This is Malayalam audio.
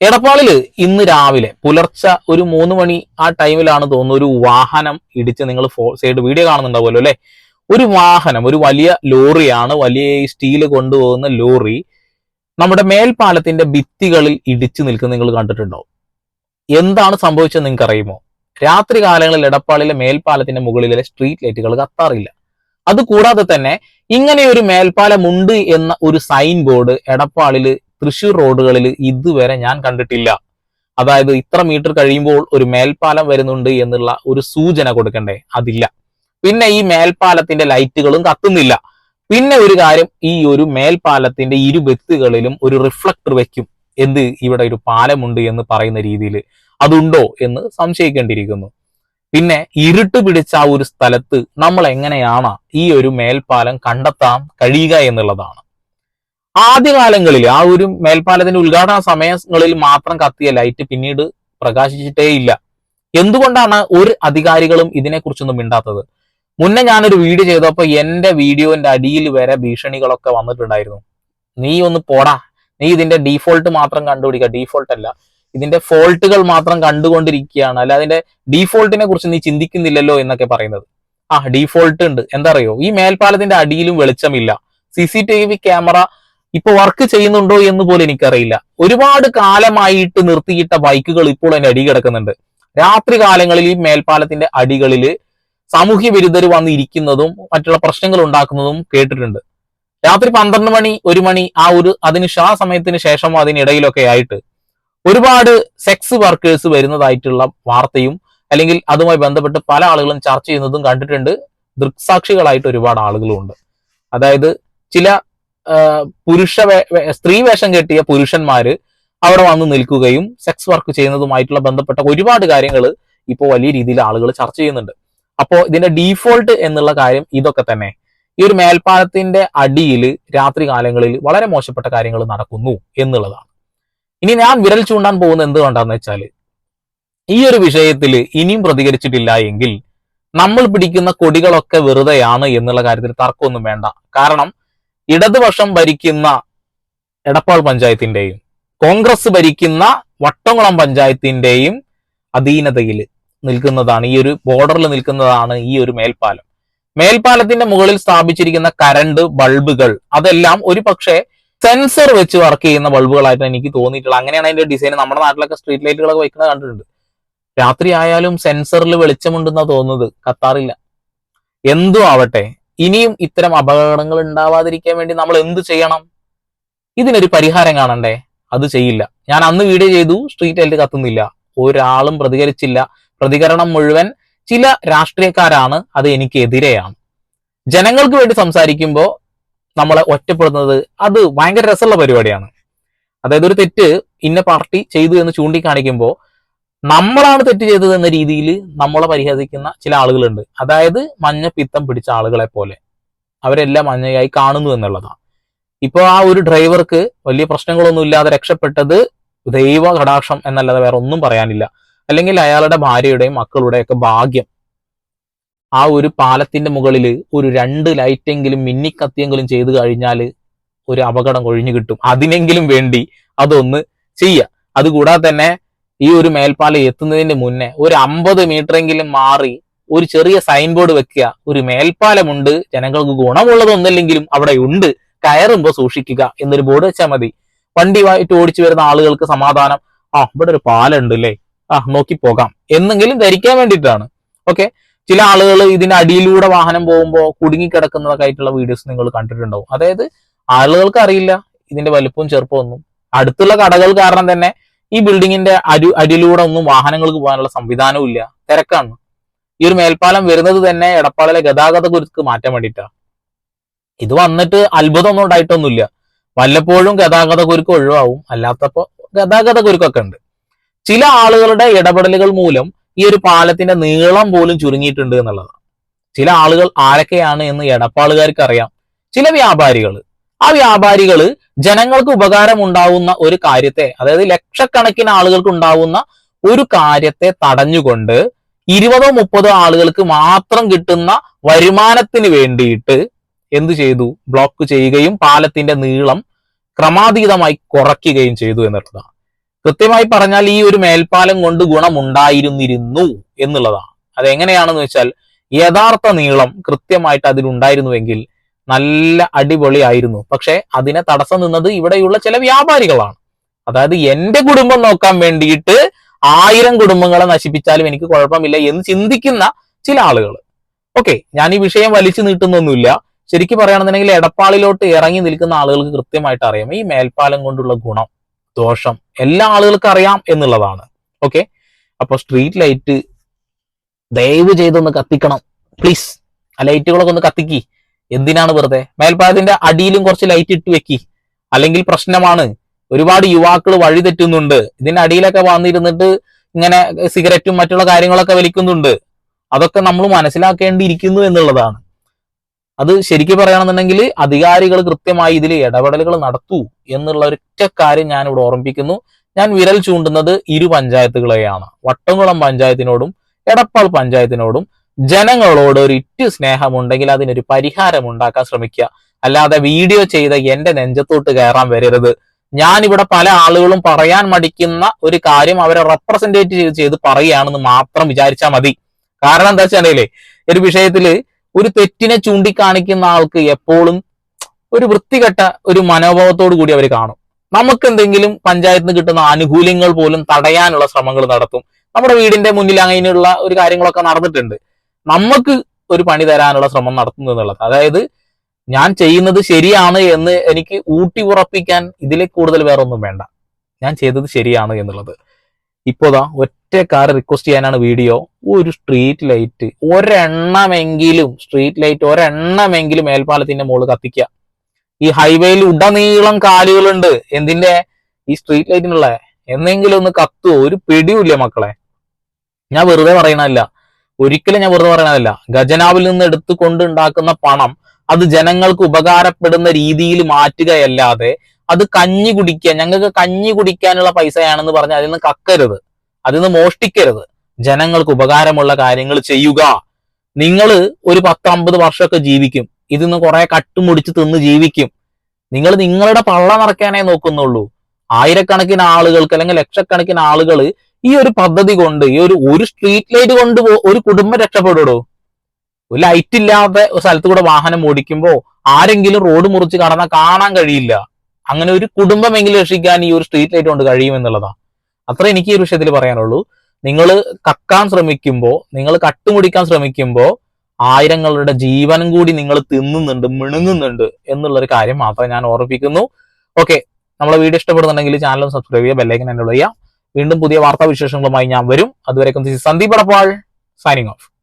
എടപ്പാളിൽ ഇന്ന് രാവിലെ പുലർച്ചെ ഒരു മൂന്ന് മണി ആ ടൈമിലാണ് തോന്നുന്നു ഒരു വാഹനം ഇടിച്ച് നിങ്ങൾ സൈഡ് വീഡിയോ കാണുന്നുണ്ടാവുമല്ലോ അല്ലെ? ഒരു വാഹനം ഒരു വലിയ ലോറിയാണ് വലിയ സ്റ്റീൽ കൊണ്ടുപോകുന്ന ലോറി നമ്മുടെ മേൽപ്പാലത്തിന്റെ ഭിത്തികളിൽ ഇടിച്ചു നിൽക്കുന്ന നിങ്ങൾ കണ്ടിട്ടുണ്ടോ? എന്താണ് സംഭവിച്ചത് നിങ്ങൾക്ക് അറിയുമോ രാത്രി കാലങ്ങളിൽ എടപ്പാളിലെ മേൽപ്പാലത്തിന്റെ മുകളിലെ സ്ട്രീറ്റ് ലൈറ്റുകൾ കത്താറില്ല. അതുകൂടാതെ തന്നെ ഇങ്ങനെ ഒരു മേൽപ്പാലമുണ്ട് എന്ന ഒരു സൈൻ ബോർഡ് എടപ്പാളിൽ തൃശൂർ റോഡുകളിൽ ഇതുവരെ ഞാൻ കണ്ടിട്ടില്ല. അതായത് ഇത്ര മീറ്റർ കഴിയുമ്പോൾ ഒരു മേൽപ്പാലം വരുന്നുണ്ട് എന്നുള്ള ഒരു സൂചന കൊടുക്കണ്ടേ? അതില്ല. പിന്നെ ഈ മേൽപ്പാലത്തിന്റെ ലൈറ്റുകളും കത്തുന്നില്ല. പിന്നെ ഒരു കാര്യം ഈ ഒരു മേൽപ്പാലത്തിന്റെ ഇരു ഭിത്തികളിലും ഒരു റിഫ്ലക്ടർ വെക്കും. എന്ത്? ഇവിടെ ഒരു പാലമുണ്ട് എന്ന് പറയുന്ന രീതിയിൽ. അതുണ്ടോ എന്ന് സംശയിക്കേണ്ടിയിരിക്കുന്നു. പിന്നെ ഇരുട്ട് പിടിച്ച ആ ഒരു സ്ഥലത്ത് നമ്മൾ എങ്ങനെയാണ് ഈ ഒരു മേൽപ്പാലം കണ്ടെത്താൻ കഴിയുക എന്നുള്ളതാണ്. ആദ്യകാലങ്ങളിൽ ആ ഒരു മേൽപ്പാലത്തിന്റെ ഉദ്ഘാടന സമയങ്ങളിൽ മാത്രം കത്തിയ ലൈറ്റ് പിന്നീട് പ്രകാശിച്ചിട്ടേ ഇല്ല എന്തുകൊണ്ടാണ് ഒരു അധികാരികളും ഇതിനെക്കുറിച്ചൊന്നും മിണ്ടാത്തത്? മുന്നേ ഞാനൊരു വീഡിയോ ചെയ്തപ്പോൾ എന്റെ വീഡിയോന്റെ അടിയിൽ വരെ ഭീഷണികളൊക്കെ വന്നിട്ടുണ്ടായിരുന്നു. നീ ഒന്ന് പോടാ. നീ ഇതിന്റെ ഡീഫോൾട്ട് മാത്രം കണ്ടുപിടിക്കുക ഡീഫോൾട്ട് അല്ല. ഇതിന്റെ ഫോൾട്ടുകൾ മാത്രം കണ്ടുകൊണ്ടിരിക്കുകയാണ്. അല്ല അതിന്റെ ഡീഫോൾട്ടിനെ കുറിച്ച് നീ ചിന്തിക്കുന്നില്ലല്ലോ എന്നൊക്കെ പറയുന്നത്. ആ ഡീഫോൾട്ട് ഉണ്ട്. എന്താ അറിയോ? ഈ മേൽപ്പാലത്തിന്റെ അടിയിലും വെളിച്ചമില്ല. C C T V camera ഇപ്പൊ വർക്ക് ചെയ്യുന്നുണ്ടോ എന്ന് പോലും എനിക്കറിയില്ല. ഒരുപാട് കാലമായിട്ട് നിർത്തിയിട്ട ബൈക്കുകൾ ഇപ്പോൾ എന്റെ അടി കിടക്കുന്നുണ്ട്. രാത്രി കാലങ്ങളിൽ ഈ മേൽപ്പാലത്തിന്റെ അടികളിൽ സാമൂഹ്യ വിരുദ്ധർ വന്ന് ഇരിക്കുന്നതും മറ്റുള്ള പ്രശ്നങ്ങൾ ഉണ്ടാക്കുന്നതും കേട്ടിട്ടുണ്ട്. രാത്രി പന്ത്രണ്ട് മണി ഒരു മണി ആ ഒരു അതിന് ആ സമയത്തിന് ശേഷമോ അതിനിടയിലൊക്കെ ആയിട്ട് ഒരുപാട് സെക്സ് വർക്കേഴ്സ് വരുന്നതായിട്ടുള്ള വാർത്തയും അല്ലെങ്കിൽ അതുമായി ബന്ധപ്പെട്ട് പല ആളുകളും ചർച്ച ചെയ്യുന്നതും കണ്ടിട്ടുണ്ട്. ദൃക്സാക്ഷികളായിട്ട് ഒരുപാട് ആളുകളും ഉണ്ട് അതായത് ചില പുരുഷ സ്ത്രീ വേഷം കെട്ടിയ പുരുഷന്മാര് അവിടെ വന്ന് നിൽക്കുകയും സെക്സ് വർക്ക് ചെയ്യുന്നതുമായിട്ടുള്ള ബന്ധപ്പെട്ട ഒരുപാട് കാര്യങ്ങൾ ഇപ്പോൾ വലിയ രീതിയിൽ ആളുകൾ ചർച്ച ചെയ്യുന്നുണ്ട്. അപ്പോൾ ഇതിന്റെ ഡീഫോൾട്ട് എന്നുള്ള കാര്യം ഇതൊക്കെ തന്നെ. ഈ ഒരു മേൽപ്പാലത്തിന്റെ അടിയിൽ രാത്രി കാലങ്ങളിൽ വളരെ മോശപ്പെട്ട കാര്യങ്ങൾ നടക്കുന്നു എന്നുള്ളതാണ്. ഇനി ഞാൻ വിരൽ ചൂണ്ടാൻ പോകുന്നത് എന്തുകൊണ്ടാന്ന് വെച്ചാൽ ഈ ഒരു വിഷയത്തിൽ ഇനിയും പ്രതികരിച്ചിട്ടില്ല എങ്കിൽ നമ്മൾ പിടിക്കുന്ന കൊടികളൊക്കെ വെറുതെയാണ് എന്നുള്ള കാര്യത്തിൽ തർക്കമൊന്നും വേണ്ട. കാരണം ഇടതുപക്ഷം ഭരിക്കുന്ന എടപ്പാൾ പഞ്ചായത്തിന്റെയും കോൺഗ്രസ് ഭരിക്കുന്ന വട്ടംകുളം പഞ്ചായത്തിന്റെയും അധീനതയിൽ നിൽക്കുന്നതാണ് ഈ ഒരു ബോർഡറിൽ നിൽക്കുന്നതാണ് ഈ ഒരു മേൽപ്പാലം. മേൽപ്പാലത്തിന്റെ മുകളിൽ സ്ഥാപിച്ചിരിക്കുന്ന കരണ്ട് ബൾബുകൾ അതെല്ലാം ഒരു പക്ഷേ സെൻസർ വെച്ച് വർക്ക് ചെയ്യുന്ന ബൾബുകളായിട്ട് എനിക്ക് തോന്നിയിട്ടുള്ളത്. അങ്ങനെയാണ് അതിന്റെ ഡിസൈൻ നമ്മുടെ നാട്ടിലൊക്കെ സ്ട്രീറ്റ് ലൈറ്റുകളൊക്കെ വയ്ക്കുന്നത് കണ്ടിട്ടുണ്ട്. രാത്രി ആയാലും സെൻസറിൽ വെളിച്ചമുണ്ടെന്ന് തോന്നുന്നത്. കത്താറില്ല. എന്തു ആവട്ടെ ഇനിയും ഇത്തരം അപകടങ്ങൾ ഉണ്ടാവാതിരിക്കാൻ വേണ്ടി നമ്മൾ എന്ത് ചെയ്യണം? ഇതിനൊരു പരിഹാരം കാണണ്ടേ? അത് ചെയ്യില്ല. ഞാൻ അന്ന് വീഡിയോ ചെയ്തു സ്ട്രീറ്റ് ലൈറ്റ് കത്തുന്നില്ല. ഒരാളും പ്രതികരിച്ചില്ല. പ്രതികരണം മുഴുവൻ ചില രാഷ്ട്രീയക്കാരാണ് അത് എനിക്ക് എതിരെയാണ് ജനങ്ങൾക്ക് വേണ്ടി സംസാരിക്കുമ്പോൾ നമ്മളെ ഒറ്റപ്പെടുന്നത് അത് ഭയങ്കര രസമുള്ള പരിപാടിയാണ്. അതായത് ഒരു തെറ്റ് ഇന്ന പാർട്ടി ചെയ്തു എന്ന് ചൂണ്ടിക്കാണിക്കുമ്പോൾ നമ്മളാണ് തെറ്റ് ചെയ്തത് എന്ന രീതിയിൽ നമ്മളെ പരിഹസിക്കുന്ന ചില ആളുകളുണ്ട്. അതായത് മഞ്ഞ പിത്തം പിടിച്ച ആളുകളെ പോലെ. അവരെല്ലാം മഞ്ഞയായി കാണുന്നു എന്നുള്ളതാണ് ഇപ്പോൾ ആ ഒരു ഡ്രൈവർക്ക് വലിയ പ്രശ്നങ്ങളൊന്നും ഇല്ലാതെ രക്ഷപ്പെട്ടത് ദൈവ കടാക്ഷം എന്നല്ലാതെ വേറെ ഒന്നും പറയാനില്ല. അല്ലെങ്കിൽ അയാളുടെ ഭാര്യയുടെയും മക്കളുടെയും ഒക്കെ ഭാഗ്യം. ആ ഒരു പാലത്തിന്റെ മുകളിൽ ഒരു രണ്ട് ലൈറ്റെങ്കിലും മിന്നിക്കത്തിയെങ്കിലും ചെയ്തു കഴിഞ്ഞാൽ ഒരു അപകടം ഒഴിഞ്ഞു കിട്ടും. അതിനെങ്കിലും വേണ്ടി അതൊന്ന് ചെയ്യുക. അതുകൂടാതെ തന്നെ ഈ ഒരു മേൽപ്പാലം എത്തുന്നതിന് മുന്നേ ഒരു അമ്പത് മീറ്ററെങ്കിലും മാറി ഒരു ചെറിയ സൈൻ ബോർഡ് വെക്കുക. ഒരു മേൽപ്പാലമുണ്ട്. ജനങ്ങൾക്ക് ഗുണമുള്ളതൊന്നല്ലെങ്കിലും അവിടെ ഉണ്ട് കയറുമ്പോൾ സൂക്ഷിക്കുക എന്നൊരു ബോർഡ് വെച്ചാൽ മതി. വണ്ടിയുമായിട്ട് ഓടിച്ചു വരുന്ന ആളുകൾക്ക് സമാധാനം. ആ ഇവിടെ ഒരു പാലുണ്ട് അല്ലേ ആ നോക്കി പോകാം. എന്നെങ്കിലും ധരിക്കാൻ വേണ്ടിയിട്ടാണ്. ഓക്കെ? ചില ആളുകൾ ഇതിന്റെ അടിയിലൂടെ വാഹനം പോകുമ്പോൾ കുടുങ്ങിക്കിടക്കുന്നതൊക്കെ ആയിട്ടുള്ള വീഡിയോസ് നിങ്ങൾ കണ്ടിട്ടുണ്ടാവും. അതായത് ആളുകൾക്ക് അറിയില്ല. ഇതിന്റെ വലുപ്പവും ചെറുപ്പമൊന്നും അടുത്തുള്ള കടകൾ കാരണം തന്നെ ഈ ബിൽഡിങ്ങിന്റെ അരു അടിയിലൂടെ ഒന്നും വാഹനങ്ങൾക്ക് പോകാനുള്ള സംവിധാനവും ഇല്ല. തിരക്കാണ്. ഈ ഒരു മേൽപ്പാലം വരുന്നത് തന്നെ എടപ്പാളിലെ ഗതാഗത കുരുക്ക് മാറ്റാൻ വേണ്ടിയിട്ടാണ് ഇത് വന്നിട്ട് അത്ഭുതമൊന്നും ഉണ്ടായിട്ടൊന്നുമില്ല. വല്ലപ്പോഴും ഗതാഗത കുരുക്ക് ഒഴിവാവും. അല്ലാത്തപ്പോ ഗതാഗത കുരുക്കൊക്കെ ഉണ്ട്. ചില ആളുകളുടെ ഇടപെടലുകൾ മൂലം ഈ ഒരു പാലത്തിന്റെ നീളം പോലും ചുരുങ്ങിയിട്ടുണ്ട് എന്നുള്ളതാണ്. ചില ആളുകൾ ആരൊക്കെയാണ് എന്ന് എടപ്പാളുകാർക്ക് അറിയാം. ചില വ്യാപാരികൾ ആ വ്യാപാരികൾ ജനങ്ങൾക്ക് ഉപകാരം ഉണ്ടാവുന്ന ഒരു കാര്യത്തെ അതായത് ലക്ഷക്കണക്കിന് ആളുകൾക്ക് ഉണ്ടാവുന്ന ഒരു കാര്യത്തെ തടഞ്ഞുകൊണ്ട് ഇരുപതോ മുപ്പതോ ആളുകൾക്ക് മാത്രം കിട്ടുന്ന വരുമാനത്തിന് വേണ്ടിയിട്ട് എന്തു ചെയ്തു? ബ്ലോക്ക് ചെയ്യുകയും പാലത്തിന്റെ നീളം ക്രമാതീതമായി കുറയ്ക്കുകയും ചെയ്തു എന്നുള്ളതാണ്. കൃത്യമായി പറഞ്ഞാൽ ഈ ഒരു മേൽപ്പാലം കൊണ്ട് ഗുണമുണ്ടായിരുന്നിരുന്നു എന്നുള്ളതാണ്. അതെങ്ങനെയാണെന്ന് വെച്ചാൽ യഥാർത്ഥ നീളം കൃത്യമായിട്ട് അതിലുണ്ടായിരുന്നുവെങ്കിൽ നല്ല അടിപൊളിയായിരുന്നു. പക്ഷെ അതിനെ തടസ്സം നിന്നത് ഇവിടെയുള്ള ചില വ്യാപാരികളാണ്. അതായത് എന്റെ കുടുംബം നോക്കാൻ വേണ്ടിയിട്ട് ആയിരം കുടുംബങ്ങളെ നശിപ്പിച്ചാലും എനിക്ക് കുഴപ്പമില്ല എന്ന് ചിന്തിക്കുന്ന ചില ആളുകൾ ഓക്കെ ഞാൻ ഈ വിഷയം വലിച്ചു നീട്ടുന്നൊന്നുമില്ല. ശരിക്കും പറയുകയാണെന്നുണ്ടെങ്കിൽ എടപ്പാളിലോട്ട് ഇറങ്ങി നിൽക്കുന്ന ആളുകൾക്ക് കൃത്യമായിട്ട് അറിയാം. ഈ മേൽപ്പാലം കൊണ്ടുള്ള ഗുണം ദോഷം എല്ലാ ആളുകൾക്കും അറിയാം എന്നുള്ളതാണ്. ഓക്കെ അപ്പൊ സ്ട്രീറ്റ് ലൈറ്റ് ദയവ് ചെയ്തൊന്ന് കത്തിക്കണം. പ്ലീസ് ആ ലൈറ്റുകളൊക്കെ ഒന്ന് കത്തിക്കി. എന്തിനാണ് വെറുതെ? മേൽപ്പാലത്തിന്റെ അടിയിലും കുറച്ച് ലൈറ്റ് ഇട്ട് വെക്കി. അല്ലെങ്കിൽ പ്രശ്നമാണ്. ഒരുപാട് യുവാക്കൾ വഴി തെറ്റുന്നുണ്ട്. ഇതിന്റെ അടിയിലൊക്കെ വന്നിരുന്നിട്ട് ഇങ്ങനെ സിഗരറ്റും മറ്റുള്ള കാര്യങ്ങളൊക്കെ വലിക്കുന്നുണ്ട്. അതൊക്കെ നമ്മൾ മനസ്സിലാക്കേണ്ടിയിരിക്കുന്നു എന്നുള്ളതാണ്. അത് ശരിക്കും പറയുകയാണെന്നുണ്ടെങ്കിൽ അധികാരികൾ കൃത്യമായി ഇതിൽ ഇടപെടലുകൾ നടത്തൂ എന്നുള്ള ഒരൊറ്റ കാര്യം ഞാൻ ഇവിടെ ഓർമ്മിപ്പിക്കുന്നു. ഞാൻ വിരൽ ചൂണ്ടുന്നത് ഇരു പഞ്ചായത്തുകളെയാണ്. വട്ടംകുളം പഞ്ചായത്തിനോടും എടപ്പാൾ പഞ്ചായത്തിനോടും ജനങ്ങളോട് ഒരു ഇറ്റ് സ്നേഹമുണ്ടെങ്കിൽ അതിനൊരു പരിഹാരം ഉണ്ടാക്കാൻ ശ്രമിക്കുക. അല്ലാതെ വീഡിയോ ചെയ്ത എന്റെ നെഞ്ചത്തോട്ട് കയറാൻ വരരുത്. ഞാൻ ഇവിടെ പല ആളുകളും പറയാൻ മടിക്കുന്ന ഒരു കാര്യം അവരെ റെപ്രസെന്റേറ്റ് ചെയ്ത് ചെയ്ത് പറയുകയാണെന്ന് മാത്രം വിചാരിച്ചാൽ മതി. കാരണം എന്താ വെച്ചാലേ ഒരു വിഷയത്തിൽ ഒരു തെറ്റിനെ ചൂണ്ടിക്കാണിക്കുന്ന ആൾക്ക് എപ്പോഴും ഒരു വൃത്തികെട്ട ഒരു മനോഭാവത്തോടു കൂടി അവർ കാണും. നമുക്ക് എന്തെങ്കിലും പഞ്ചായത്തിന് കിട്ടുന്ന ആനുകൂല്യങ്ങൾ പോലും തടയാനുള്ള ശ്രമങ്ങൾ നടത്തും. നമ്മുടെ വീടിന്റെ മുന്നിൽ അങ്ങനെയുള്ള ഒരു കാര്യങ്ങളൊക്കെ നടന്നിട്ടുണ്ട്. നമുക്ക് ഒരു പണി തരാനുള്ള ശ്രമം നടത്തുന്നു എന്നുള്ളത് അതായത് ഞാൻ ചെയ്യുന്നത് ശരിയാണ് എന്ന് എനിക്ക് ഊട്ടി ഉറപ്പിക്കാൻ ഇതിലെ കൂടുതൽ വേറെ ഒന്നും വേണ്ട. ഞാൻ ചെയ്തത് ശരിയാണ് എന്നുള്ളത്. ഇപ്പോതാ ഒറ്റ കാർ റിക്വസ്റ്റ് ചെയ്യാനാണ് വീഡിയോ. ഒരു സ്ട്രീറ്റ് ലൈറ്റ് ഒരെണ്ണമെങ്കിലും സ്ട്രീറ്റ് ലൈറ്റ് ഒരെണ്ണമെങ്കിലും മേൽപ്പാലത്തിന്റെ മുകളിൽ കത്തിക്കുക ഈ ഹൈവേയിൽ ഉടനീളം കാലുകളുണ്ട്. എന്തിന്റെ? ഈ സ്ട്രീറ്റ് ലൈറ്റിനുള്ള എന്നെങ്കിലും ഒന്ന് കത്തുവോ ഒരു പിടിയുമില്ല മക്കളെ. ഞാൻ വെറുതെ പറയണല്ല ഒരിക്കലും ഞാൻ വെറുതെ പറയണതല്ല. ഖജനാവിൽ നിന്ന് എടുത്തുകൊണ്ട് ഉണ്ടാക്കുന്ന പണം അത് ജനങ്ങൾക്ക് ഉപകാരപ്പെടുന്ന രീതിയിൽ മാറ്റുകയല്ലാതെ അത് കഞ്ഞി കുടിക്കുക ഞങ്ങൾക്ക് കഞ്ഞി കുടിക്കാനുള്ള പൈസയാണെന്ന് പറഞ്ഞ് അതിൽ നിന്ന് കക്കരുത്. അതിൽ നിന്ന് മോഷ്ടിക്കരുത്. ജനങ്ങൾക്ക് ഉപകാരമുള്ള കാര്യങ്ങൾ ചെയ്യുക. നിങ്ങൾ ഒരു പത്തമ്പത് വർഷമൊക്കെ ജീവിക്കും. ഇതിൽ നിന്ന് കുറെ കട്ടുമുടിച്ച് തിന്ന് ജീവിക്കും. നിങ്ങൾ നിങ്ങളുടെ പള്ള നിറയ്ക്കാനേ നോക്കുന്നുള്ളൂ. ആയിരക്കണക്കിന് ആളുകൾക്ക് അല്ലെങ്കിൽ ലക്ഷക്കണക്കിന് ആളുകൾ ഈ ഒരു പദ്ധതി കൊണ്ട് ഈ ഒരു ഒരു സ്ട്രീറ്റ് ലൈറ്റ് കൊണ്ട് ഒരു കുടുംബം രക്ഷപ്പെടുടോ ഒരു ലൈറ്റ് ഇല്ലാത്ത സ്ഥലത്ത് കൂടെ വാഹനം ഓടിക്കുമ്പോൾ ആരെങ്കിലും റോഡ് മുറിച്ച് കടന്നാൽ കാണാൻ കഴിയില്ല. അങ്ങനെ ഒരു കുടുംബമെങ്കിലും രക്ഷിക്കാൻ ഈ ഒരു സ്ട്രീറ്റ് ലൈറ്റ് കൊണ്ട് കഴിയുമെന്നുള്ളതാ. അത്ര എനിക്ക് ഈ വിഷയത്തിൽ പറയാനുള്ളൂ. നിങ്ങൾ കക്കാൻ ശ്രമിക്കുമ്പോൾ നിങ്ങൾ കട്ടുമുടിക്കാൻ ശ്രമിക്കുമ്പോൾ ആയിരങ്ങളുടെ ജീവനും കൂടി നിങ്ങൾ തിന്നുന്നുണ്ട് മിണുങ്ങുന്നുണ്ട് എന്നുള്ളൊരു കാര്യം മാത്രം ഞാൻ ഓർമ്മിപ്പിക്കുന്നു. ഓക്കെ നമ്മളെ വീഡിയോ ഇഷ്ടപ്പെടുന്നുണ്ടെങ്കിൽ ചാനലും സബ്സ്ക്രൈബ് ചെയ്യുക ബെല്ലൈക്കൻ എന്നെ ചെയ്യുക. വീണ്ടും പുതിയ വാർത്താ വിശേഷങ്ങളുമായി ഞാൻ വരും. അതുവരെക്കും സന്ദീപ് അടപ്പാൾ സൈനിങ് ഓഫ്